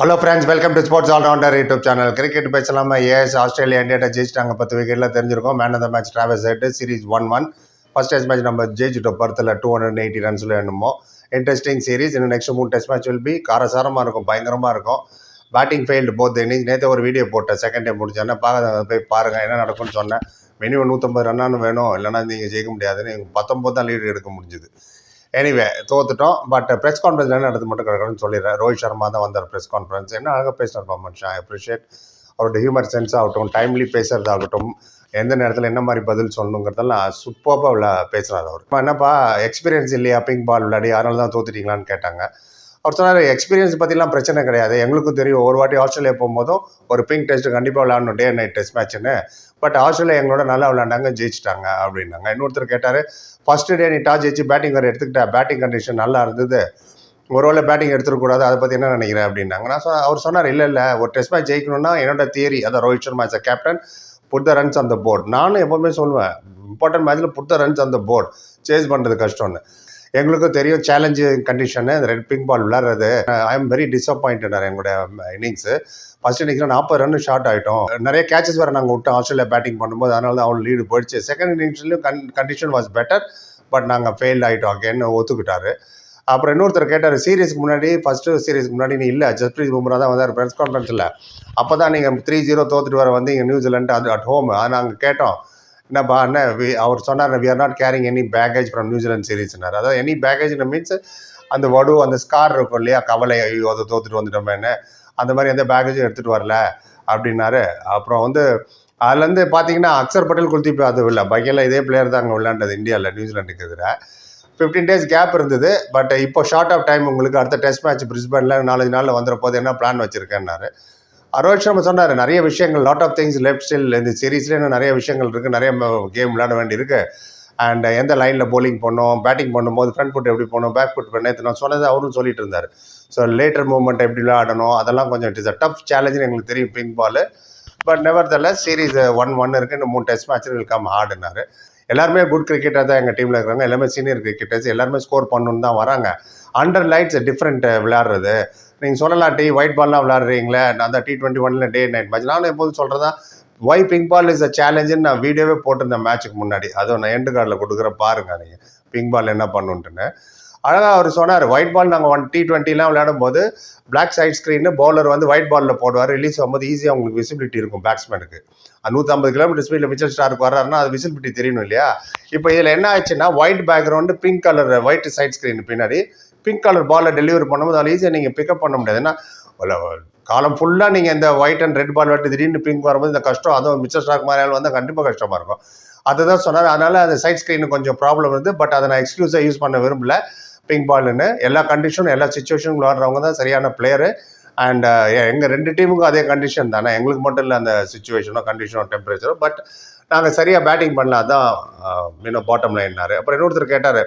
Hello friends welcome to sports allrounder YouTube channel cricket பேசலாமா? ஏஎஸ் Australia இந்தியாட்ட ஜெயிச்சிட்டாங்க பத்து விக்கெட்டில் தெரிஞ்சிருக்கோம். மேன் ஆஃப் த மேட்ச் டிராவல் set series one one first test match நம்ம ஜெயிச்சிட்டோம். பர்த்தில் டூ ஹண்ட்ரட் எயிட்டி ரன்ஸில் என்னமோ. இன்ட்ரெஸ்டிங் சீரிஸ் இன்னும் நெக்ஸ்ட் மூணு டெஸ்ட் மேட்ச் வில் பி காரசாரமாக இருக்கும் பயங்கரமாக இருக்கும். பேட்டிங் ஃபெயில்டு போத் இன்னிங்ஸ் நேற்று ஒரு வீடியோ போட்டேன். செகண்ட் டே முடிச்சோன்னே பார்க்க போய் பாருங்கள் என்ன நடக்கும்னு சொன்னேன். மினிமம் நூற்றம்பது ரன்னானு வேணும். இல்லைன்னா நீங்கள் ஜெயிக்க முடியாதுன்னு. பத்தொம்பது தான் லீடு எடுக்க முடிஞ்சுது. எனிவே தோத்துட்டோம். பட் ப்ரெஸ் கான்ஃபரன்ஸ் என்ன நடந்து மட்டும் கிடக்கணும்னு சொல்லிடுறேன். ரோஹித் சர்மா தான் வந்தார் ப்ரெஸ் கான்ஃபரன்ஸ் என்ன அழகாக பேசினார் மனுஷன். ஐ அப்ரிஷியேட் அவரோட ஹியூமர் சென்ஸ் ஆகட்டும் டைம்லி பேசுறதாகட்டும் எந்த நேரத்தில் என்ன மாதிரி பதில் சொல்லணுங்கிறதெல்லாம் சூப்பராக உள்ள பேசுகிறார் அவர். இப்போ என்னப்பா எக்ஸ்பீரியன்ஸ் இல்லையா? பிங்க் பால் விளையாடி அதனால தான் தோத்துட்டீங்களான்னு கேட்டாங்க. அவர் சொன்னார் எக்ஸ்பீரியன்ஸ் பற்றிலாம் பிரச்சனை கிடையாது. எங்களுக்கும் தெரியும் ஒரு வாட்டி ஆஸ்திரேலியா போகும்போதும் ஒரு பிங்க் டெஸ்ட் கண்டிப்பாக விளாடணும் டே நைட் டெஸ்ட் மேட்ச்னு பட் ஆஸ்திரேலியா எங்களோட நல்லா விளாண்டாங்க ஜெயிச்சிட்டாங்க அப்படின்னாங்க. இன்னொருத்தர் கேட்டார் ஃபர்ஸ்ட் டே நீ டாஸ் ஜெயிச்சு பேட்டிங் வர எடுத்துக்கிட்டா பேட்டிங் கண்டிஷன் நல்லா இருந்தது. ஒருவேளை பேட்டிங் எடுத்துடக்கூடாது அதை பற்றி என்ன நினைக்கிறேன்? அப்படின்னாங்க. நான் சொன்ன அவர் சொன்னார் இல்லை இல்லை ஒரு டெஸ்ட் மேட்ச் ஜெயிக்கணும்னா என்னோட தியரி அதான் Rohit Sharma as captain put the runs அந்த போர்ட் நானும் எப்போவுமே சொல்லுவேன் இம்பார்ட்டன்ட் மேட்ச்சில் புட் த ரன்ஸ் அந்த போர்ட் சேஸ் பண்ணுறது கஷ்டம்னு. எங்களுக்கும் தெரியும் சேலஞ்சு கண்டிஷனு இந்த ரெட் பிங்க் பால் விளாட்றது ஐ எம் வெரி டிசப்பாயிண்டட் எங்களுடைய இன்னிங்ஸு ஃபர்ஸ்ட் இன்னிங்ஸில் நாற்பது ரன் ஷார்ட் ஆகிட்டோம் நிறைய கேச்சஸ் வேறு நாங்கள் விட்டோம். ஆஸ்திரேலியா பேட்டிங் பண்ணும்போது. அதனால தான் அவன் லீடு போயிடுச்சு செகண்ட் இன்னிங்ஸ்லையும் கன் கண்டிஷன் வாஸ் பெட்டர் பட் நாங்கள் ஃபெயில் ஆகிட்டோம் அகேன்னு ஒத்துக்கிட்டாரு. அப்புறம் இன்னொருத்தர் கேட்டார் சீரீஸ்க்கு முன்னாடி ஃபஸ்ட்டு சீரீஸ்க்கு முன்னாடி நீ இல்லை. ஜஸ்பிரீத் பும்ரா தான் வந்தார் ப்ரெஸ் கான்ஃபரன்ஸில் அப்போ தான் நீங்கள் த்ரீ ஜீரோ தோத்துட்டு வர வந்தீங்க. நியூசிலாண்டு அது அட் ஹோம் அதை நாங்கள் கேட்டோம். என்னப்பா என்ன வி- அவர் சொன்னார் we are not carrying any baggage from New Zealand சீரீஸ்னார் அதாவது எனி பேக்கேஜ் மீன்ஸ் அந்த வடு அந்த ஸ்கார் இருக்கும் இல்லையா கவலை ஐயோ அதை தோத்துட்டு வந்துட்டோமேன்னு அந்த மாதிரி எந்த பேக்கேஜும் எடுத்துகிட்டு வரல அப்படின்னாரு. அப்புறம் வந்து அதுலேருந்து பார்த்தீங்கன்னா அக்சர் பட்டேல் குல்தீப் அது இல்லை பைக்கில் இதே பிளேயர் தான் அங்கே விளையாண்டது இந்தியாவில் நியூசிலாண்டுக்கு எதிராக ஃபிஃப்டீன் டேஸ் கேப் இருந்தது பட் இப்போ ஷார்ட் ஆஃப் டைம் உங்களுக்கு அடுத்த டெஸ்ட் மேட்ச் பிரிஸ்பனில் நாலஞ்சு நாளில் வந்துற போது என்ன பிளான் வச்சுருக்கேன்னாரு. ரோஹித் சர்மா சொன்னார் நிறைய விஷயங்கள் lot of things left still இந்த சீரீஸ்லேயே இன்னும் நிறைய விஷயங்கள் இருக்குது நிறைய கேம் விளையாட வேண்டியிருக்கு. அண்ட் எந்த லைனில் போலிங் பண்ணோம் பேட்டிங் பண்ணும்போது ஃப்ரண்ட் ஃபுட் எப்படி போகணும் பேக் ஃபுட் நேற்று நான் சொன்னது அவரும் சொல்லிட்டு இருந்தார். ஸோ லேட்டர் மூவ்மெண்ட் எப்படி விளையாடணும் அதெல்லாம் கொஞ்சம் இட் இஸ் அ டஃப் சேலஞ்சுன்னு எங்களுக்கு தெரியும் பிங்க் பால் பட் நெவர் தல சீரீஸ் ஒன் ஒன் இருக்குது இந்த மூணு டெஸ்ட் மேட்ச் வில் கம் ஹார்டுனாரு எல்லாருமே குட் கிரிக்கெட்டர் தான் எங்கள் டீமில் இருக்கிறாங்க எல்லாமே சீனியர் கிரிக்கெட்டர்ஸ் எல்லாருமே ஸ்கோர் பண்ணணுன்னு தான் வராங்க. அண்டர் லைட்ஸ் டிஃப்ரெண்ட் விளையாடுறது. நீங்கள் சொல்லலாம் டி ஒயிட் பால்லாம் விளையாடுறீங்களே நான் டி டுவெண்ட்டி ஒன்ல டே நைட் மேட்ச் நானும் எப்போதும் சொல்கிறதா why pink ball is a சேலஞ்சுன்னு நான் வீடியோவே போட்டிருந்தேன் மேட்ச்சுக்கு முன்னாடி. அதுவும் நான் எண்டு கார்டில் கொடுக்குற பாருங்க நீங்கள் பிங்க் பால் என்ன பண்ணுன்ட்டுன்னு. அழகாக அவர் சொன்னார் ஒயிட் பால் நாங்கள் ஒன் டி டுவெண்ட்டிலாம் விளையாடும் போது பிளாக் சைட் ஸ்க்ரீனு பவுலர் வந்து ஒயிட் பாலில் போடுவார் ரிலீஸ் ஆகும்போது ஈஸியாக உங்களுக்கு விசிபிலிட்டி இருக்கும் பேட்ஸ்மேனுக்கு நூற்றம்பது கிலோமீட்டர் ஸ்பீடில் மிச்சல் ஸ்டாருக்கு வர்றாருன்னா அது விசிபிலிட்டி தெரியணும் இல்லையா? இப்போ இதில் என்ன ஆச்சுன்னா white background pink colour white side screen பின்னாடி பிங்க் கலர் பாலை டெலிவரி பண்ணும்போது அதில் ஈஸியாக நீங்கள் பிக்கப் பண்ண முடியாது. ஏன்னா காலம் ஃபுல்லாக நீங்கள் இந்த ஒயிட் அண்ட் ரெட் பால் வெட்டி திடீர்னு பிங்க் வரும்போது இந்த கஷ்டம் அதுவும் மிச்சர் ஸ்டாக் மாதிரி வந்தால் கண்டிப்பாக கஷ்டமாக இருக்கும். அதுதான் சொன்னார். அதனால் அந்த சைட் ஸ்க்ரீனு கொஞ்சம் ப்ராப்ளம் இருந்து பட் அதை நான் எக்ஸ்க்ளூஸாக யூஸ் பண்ண விரும்பல. பிங்க் பால்னு எல்லா கண்டிஷனும் எல்லா சுச்சுவேஷனும் விளாட்றவங்க தான் சரியான பிளேயரு அண்ட் எங்கள் ரெண்டு டீமுக்கும் அதே கண்டிஷன் தானே. எங்களுக்கு மட்டும் இல்லை அந்த சுச்சுவேஷனோ கண்டிஷனோ டெம்பரேச்சரோ பட் நாங்கள் சரியாக பேட்டிங் பண்ணல. அதான் மீனோ பாட்டம் லைன்னாரு அப்புறம் இன்னொருத்தர் கேட்டார்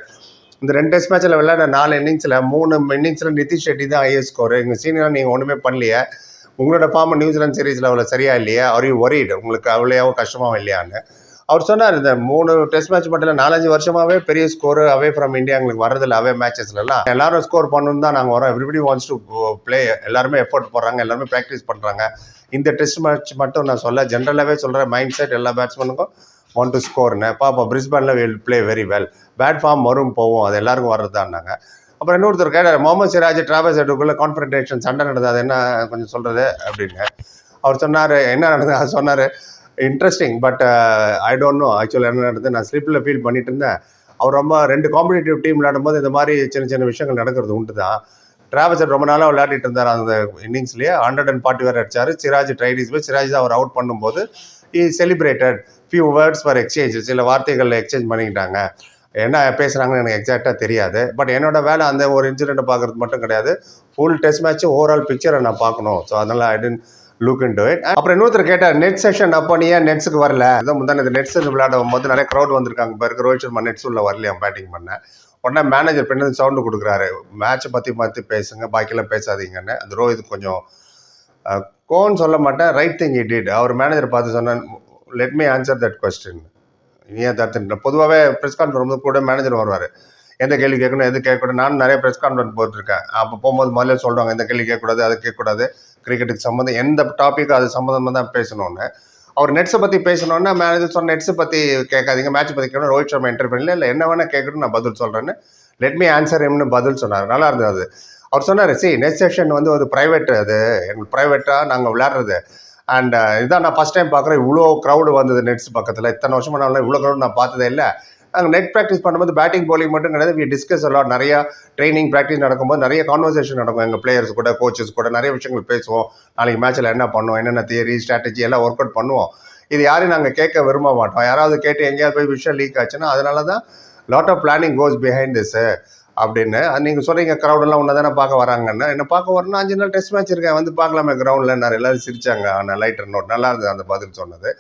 இந்த ரெண்டு டெஸ்ட் மேட்ச்சில் விளையாட நாலு இன்னிங்ஸில் மூணு இன்னிங்ஸில் நிதிஷ் ரெட்டி தான் ஹையஸ்ட் ஸ்கோர் எங்கள் சீனியர் நீங்கள் ஒன்றுமே பண்ணலையே. உங்களோட ஃபார்ம் நியூசிலாந்து சீரீஸில் அவ்வளோ சரியா இல்லையா? அவரையும் ஒரீடு உங்களுக்கு அவ்வளோயாவும் கஷ்டமாக இல்லையான்னு. அவர் சொன்னார் இந்த மூணு டெஸ்ட் மேட்ச் மட்டும் இல்லை நாலஞ்சு வருஷமாகவே பெரிய ஸ்கோர் அவே ஃப்ரம் இந்தியா எங்களுக்கு வரதில்ல அவே மேட்சஸ்லாம் எல்லாரும் ஸ்கோர் பண்ணணும் தான் நாங்கள் வரோம் எவ்ரிபடி வாண்ட்ஸ் டு ப்ளே எல்லாருமே எஃபோர்ட் போடுறாங்க எல்லாருமே ப்ராக்டிஸ் பண்ணுறாங்க இந்த டெஸ்ட் மேட்ச் மட்டும் நான் சொல்ல ஜென்ரலாகவே சொல்கிறேன் மைண்ட் செட் எல்லா பேட்ஸ்மேனுக்கும் ஒன் டு ஸ்கோர்னு பாப்பா பிரிஸ்பனில் will play very well bad form வரும் போவோம் அது எல்லாருக்கும் வர்றதுதான்னாங்க. அப்புறம் இன்னொருத்தர் கேட்டார் முகமது சிராஜ் டிராவல்ஸ் எடுக்குள்ளே கான்ஃபரன்டேஷன் சண்டை நடந்தது அது என்ன கொஞ்சம் சொல்கிறது அப்படின்னு. அவர் சொன்னார் என்ன நடந்தது? அது சொன்னார் interesting but I don't know ஆக்சுவலாக என்ன நடந்தது? நான் ஸ்லிப்பில் ஃபீல் பண்ணிட்டு இருந்தேன். அவர் ரொம்ப ரெண்டு காம்படிட்டிவ் டீம் விளையாடும்போது இந்த மாதிரி சின்ன சின்ன விஷயங்கள் நடக்கிறது உண்டு தான் டிராவல்ஸ் ரொம்ப நாளாக விளையாடிட்டு இருந்தார் அந்த இன்னிங்ஸ்லேயே ஹண்ட்ரட் அண்ட் ஃபார்ட்டி வேறு அடிச்சார். சிராஜ் ட்ரைடிஸ் போய் சிராஜ் தான் அவர் அவுட் பண்ணும்போது he celebrated few words for exchange சில வார்த்தைகள் எக்ஸ்சேஞ்ச் பண்ணிக்கிட்டாங்க. என்ன பேசுகிறாங்கன்னு எனக்கு எக்ஸாக்டாக தெரியாது. பட் என்னோட வேலை அந்த ஒரு இன்சிடெண்ட்டை பார்க்குறது மட்டும் கிடையாது. ஃபுல் டெஸ்ட் மேட்ச் ஓவரால் பிக்சரை நான் பார்க்கணும். ஸோ அதனால் I tend look into it அப்புறம் இன்னொருத்தர் கேட்டார் நெட் செஷன் அப்போ நீ ஏன் நெட்ஸுக்கு வரல? இதான் முந்தான இந்த நெட்ஸ் விளையாடும் போது நிறைய க்ரௌட் வந்திருக்காங்க பிறகு ரோஹித் சர்மா நெட்ஸ் உள்ள வரலையாம் பேட்டிங் பண்ண? உடனே மேனேஜர் பின்னாடி சவுண்டு கொடுக்குறாரு. மேட்ச்சை பற்றி பற்றி பேசுங்க பாக்கியெல்லாம் பேசாதீங்கன்னு. அந்த ரோஹித் கொஞ்சம் கோன்னு சொல்ல மாட்டேன். ரைட் திங் இட் இட் அவர் மேனேஜர் பார்த்து சொன்னேன் let me answer that question ஏன் தத்து பொதுவாகவே ப்ரெஸ் கான்ஃபரன்ஸ் கூட மேனேஜர் வருவார். எந்த கேள்வி கேட்கணும் எது கேட்கக்கூடாது நானும் நிறைய ப்ரெஸ் கான்ஃபரன்ஸ் போட்டிருக்கேன். அப்போ போகும்போது முதல்ல சொல்கிறாங்க எந்த கேள்வி கேட்கக்கூடாது அதை கேட்கக்கூடாது கிரிக்கெட்டுக்கு சம்மந்தம் எந்த டாபிக் அது சம்மந்தமாக தான் பேசணும்னு. அவர் நெட்ஸை பற்றி பேசணுன்னா மேனேஜர் சொன்ன நெட்ஸை பற்றி கேட்காதீங்க மேட்ச் பற்றி கேட்கணும் ரோஹித் சர்மா என்டர் பண்ணல இல்லை என்ன வேணால் கேட்கணும் நான் பதில் சொல்கிறேன்னு லெட் மீ ஆன்சர் எம்னு பதில் சொன்னார். நல்லா இருந்தது அது. அவர் சொன்னார் சி நெக்ஸ்ட் செஷன் வந்து ஒரு ப்ரைவேட் அது எங்களுக்கு ப்ரைவேட்டாக நாங்கள் விளையாடுறது. அண்ட் uh, இதான் நான் ஃபஸ்ட் டைம் பார்க்குறேன். இவ்வளோ க்ரௌடு வந்தது நெட்ஸ் பக்கத்தில். இத்தனை வருஷமா நான் இவ்வளோ க்ரௌட் நான் பார்த்ததே இல்லை. நாங்கள் நெட் ப்ராக்டிஸ் பண்ணும்போது பேட்டிங் போலிங் மட்டும் கிடையாது. வி டிஸ்கஸ் எல்லாம் நிறையா ட்ரைனிங் ப்ராக்டிஸ் நடக்கும்போது நிறைய கான்வர்சேஷன் நடக்கும். எங்கள் பிளேயர்ஸ் கூட கோச்சஸ் கூட நிறைய விஷயங்கள் பேசுவோம். நாளைக்கு மேட்ச்சில் என்ன பண்ணுவோம்? என்னென்ன தியரி ஸ்ட்ராட்டஜி எல்லாம் ஒர்க் அவுட் பண்ணுவோம். இது யாரையும் நாங்கள் கேட்க விரும்ப மாட்டோம். யாராவது கேட்டு எங்கேயாவது போய் விஷயம் லீக் ஆச்சுன்னா அதனால தான் lot of planning goes behind this அப்படின்னு. நீங்கள் சொல்கிறீங்க க்ரௌடெல்லாம் ஒன்று தானே பார்க்க வராங்கன்னா. என்ன பார்க்க வரணும் அஞ்சு நாள் டெஸ்ட் மேட்ச் இருக்கேன். வந்து பார்க்கலாமே கிரவுண்டில் நான் எல்லோரும் சிரிச்சாங்க ஆனால் லைட்டர் நோட் நல்லா இருந்தது அந்த பதில் சொன்னது.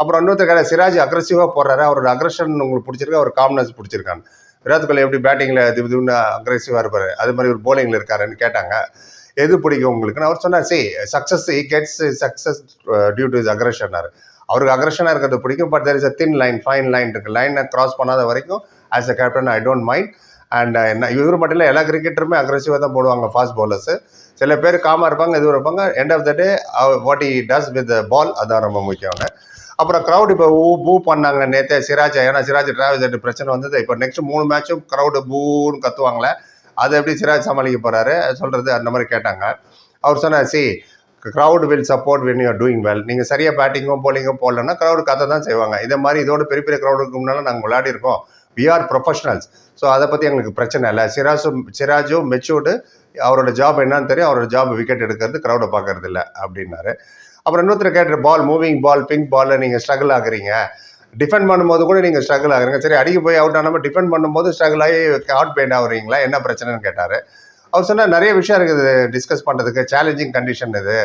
அப்புறம் இன்னொருத்த கடை சிராஜ் அக்ரஸிவாக போடுறாரு. அவரோட அக்ரஷன் உங்களுக்கு பிடிச்சிருக்கு? அவர் காம்னஸ் பிடிச்சிருக்காங்க விராட் கோலி எப்படி பேட்டிங்கில் இது இதுன்னு அக்ரெசிவாக இருப்பார். அது மாதிரி ஒரு போலிங்கில் இருக்காருன்னு கேட்டாங்க. எது பிடிக்கும் உங்களுக்குன்னு? அவர் சொன்னார் see success he gets success due to is அக்ரஷனார் அவருக்கு அக்ரஷனாக இருக்கிறது பிடிக்கும் but there is a thin line fine line இருக்குது லைனை கிராஸ் பண்ணாத வரைக்கும் as a captain I don't mind and uh, என்ன இவர் மட்டும் இல்லை எல்லா கிரிக்கெட்டருமே அக்ரெசிவாக தான் போடுவாங்க ஃபாஸ்ட் பவுலர்ஸு சில பேர் காமாக இருப்பாங்க இது இருப்பாங்க. End of the day what he does with ball அதுதான் ரொம்ப முக்கியங்க. அப்புறம் க்ரௌட் இப்போ ஊ பூ பண்ணாங்க நேற்று சிராஜ் ஏன்னா சிராஜ் டிராவல்ஸ் பிரச்சனை வந்தது. இப்போ நெக்ஸ்ட் மூணு மேட்சும் க்ரௌடு பூன்னு கத்துவாங்களே அதை எப்படி சிராஜ் சமாளிக்க போகிறாரு சொல்கிறது அந்த மாதிரி கேட்டாங்க. அவர் சொன்னார் see crowd will support when you doing well நீங்கள் சரியாக பேட்டிங்கோ போலிங்கோ போடலன்னா க்ரௌடு கதை தான் செய்வாங்க. இதே மாதிரி இதோட பெரிய பெரிய க்ரௌடுக்கு முன்னால் நாங்கள் விளையாடிருக்கோம். வி ஆர் ப்ரொஃபஷனல்ஸ் ஸோ அதை பற்றி எங்களுக்கு பிரச்சனை இல்லை. சிராஜும் சிராஜும் மெச்சூர்டு அவரோட ஜாப் என்னன்னு தெரியும். அவரோட ஜாப் விக்கெட் எடுக்கிறது க்ரௌடை பார்க்கறது இல்லை அப்படின்னாரு. அப்புறம் இன்னொருத்தர் கேட்ட பால் மூவிங் பால் பிங்க் பாலில் நீங்கள் ஸ்ட்ரகிள் ஆகுறீங்க. டிஃபெண்ட் பண்ணும்போது கூட நீங்கள் ஸ்ட்ரகிள் ஆகுறீங்க. சரி அடிக்க போய் அவுட் ஆனாமல் டிஃபெண்ட் பண்ணும்போது ஸ்ட்ரகிள் ஆகி ஹார்ட் பெயின் ஆகுறீங்களா? என்ன பிரச்சனைன்னு கேட்டார். அவர் சொன்னால் நிறைய விஷயம் இருக்குது டிஸ்கஸ் பண்ணுறதுக்கு சேலஞ்சிங் கண்டிஷன் இது.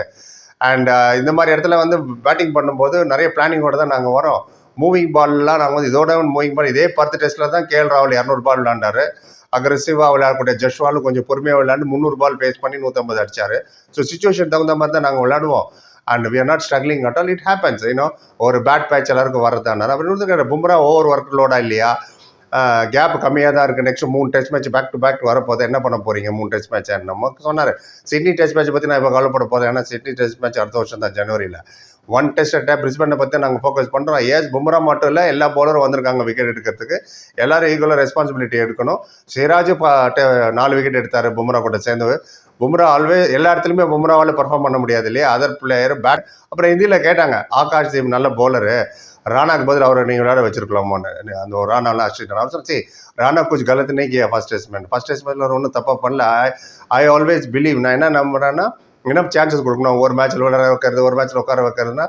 அண்ட் இந்த மாதிரி இடத்துல வந்து பேட்டிங் பண்ணும்போது நிறைய பிளானிங்கோடு தான் நாங்கள் வரோம். மூவிங் பால்லாம் நாங்கள் வந்து இதோட மூவிங் பால் இதே பத்து டெஸ்ட்டில் தான் கேஎல் ராவல் இரநூறு பால் விளாண்டாரு அக்ரெசிவாக விளையாடக்கூடிய ஜஷ்வாலும் கொஞ்சம் பொறுமையாக விளையாண்டு முந்நூறு பால் பேஸ் பண்ணி நூற்றம்பது அடிச்சாரு. ஸோ சுச்சுவேஷன் தகுந்த மாதிரி தான் நாங்கள் விளையாடுவோம். And we are not struggling at all it happens you know ஒரு பேட் பேட்ச் எல்லாருக்கும் வரதானார் அப்புறம் பும்ரா ஓவர் ஒர்க் லோடா இல்லையா? கேப் கம்மியாக தான் இருக்குது நெக்ஸ்ட் மூணு test match back to back வரப்போது என்ன பண்ண போறீங்க? மூணு டெஸ்ட் மேட்ச் நம்ம சொன்னார் சிட்னி டெஸ்ட் மேட்ச் பற்றி நான் இப்போ கவலைப்பட போகிறேன் ஏன்னா சிட்னி டெஸ்ட் மேட்ச் அடுத்த வருஷம் தான் ஜனவரியில் ஒன் டெஸ்ட் அட்டை பிரிஸ்பனை பற்றி நாங்கள் ஃபோக்கஸ் பண்ணுறோம் ஏஸ் பும்ரா மட்டும் இல்லை எல்லா பவுலரும் வந்திருக்காங்க விக்கெட் எடுக்கிறதுக்கு. எல்லாரும் ஈக்குவலாக ரெஸ்பான்சிபிலிட்டி எடுக்கணும். சிராஜ் பா- டெ- நாலு விக்கெட் எடுத்தார் பும்ரா கூட சேர்ந்து. பும்ரா ஆல்வே எல்லா இடத்துலையுமே பும்ராவால் பர்ஃபார்ம் பண்ண முடியாது இல்லையா? அதர் பிளேயர் பேட் அப்புறம் இந்தியில் கேட்டாங்க ஆகாஷ் தீப் நல்ல பவுலரு ராணாக்கு பதில் அவரை நீங்கள் விளையாட வச்சிருக்கலாமான்னு அந்த ஒரு ராணாலாம் அடிச்சிட்டு அவர் சரி ராணா குச் கலத்து நீ கியா ஃபர்ஸ்ட் டெஸ்ட்மெண்ட் ஃபர்ஸ்ட் டெஸ்ட் மேட்ச்ல ஒன்றும் தப்பாக பண்ணல. ஐ ஆல்வேஸ் பிலீவ் நான் என்ன நம்புறேன்னா இன்னும் சான்சஸ் கொடுக்கணும்? ஒரு மேட்ச்சில் விளையாட வைக்கிறது ஒரு மேட்ச்சில் உட்கார வைக்கிறதுனா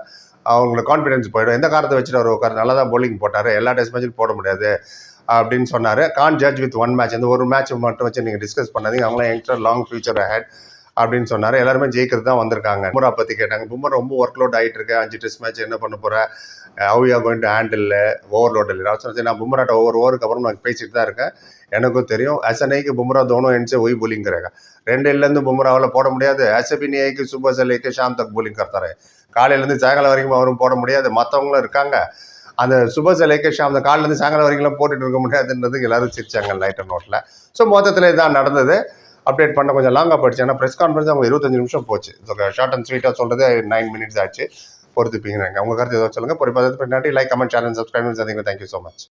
அவங்களுக்கு கான்ஃபிடன்ஸ் போயிடும். எந்த காரணத்தை வச்சுட்டு அவர் உட்கார் நல்லா தான் போலிங் போட்டார். எல்லா டெஸ்ட் மேட்சும் போட முடியாது அப்படின்னு சொன்னார். Can judge with one match அந்த ஒரு மேட்ச் மட்டும் வச்சு நீங்கள் டிஸ்கஸ் பண்ணாதீங்க. அவங்களாம் யங்ஸ்டர் லாங் ஃபியூச்சர் ஹேட் அப்படின்னு சொன்னார். எல்லாருமே ஜெயிக்கிறது தான் வந்திருக்காங்க. பும்ரா பற்றி கேட்டாங்க. பும்ரா ரொம்ப ஒர்க் லோட் ஆகிட்டு இருக்கு. அஞ்சு டெஸ்ட் மேட்ச் என்ன பண்ண போகிறேன் how you going to handle overload இல்லை நான் சொன்னேன் பும்ராட்ட ஒவ்வொரு ஓவருக்கு அப்புறம் நான் பேசிட்டு தான் இருக்கேன். எனக்கும் தெரியும். அசனைக்கு பும்ரா தோனும் என்சே ஒய் போலிங் கரேகா ரெண்டு இல்லேருந்து பும்ராவில் போட முடியாது. அசபின் சுப சுபஸ் அலிக்கு ஷாம் தக் போலிங் கர்த்தாரு காலையிலேருந்து சாயங்காலம் வரைக்கும் அவரும் போட முடியாது. மற்றவங்களும் இருக்காங்க. அந்த சுப அலிக்கு ஷாம் அந்த காலிலேருந்து சாயங்காலம் வரைக்கும் போட்டுட்டு இருக்க முடியாதுன்றது எல்லாரும் சிரிச்சாங்க லைட்டர் நோட்டில் ஸோ மொத்தத்தில் இதான் நடந்தது. அப்டேட் பண்ண கொஞ்சம் லாங்காக போயிடுச்சு. ஏன்னா ப்ரெஸ் கான்ஃபரன்ஸ் அவங்க இருபத்தஞ்சு நிமிஷம் போச்சு. ஷார்ட் அண்ட் ஸ்வீட்டாக சொல்கிறது நைன் மினிட்ஸ் ஆச்சு. பொறுத்துப்பீங்க உங்கள் கருத்து ஏதோ சொல்லுங்கள் பொறுப்பாக பின்னாடி like comment channel subscribe thank you so much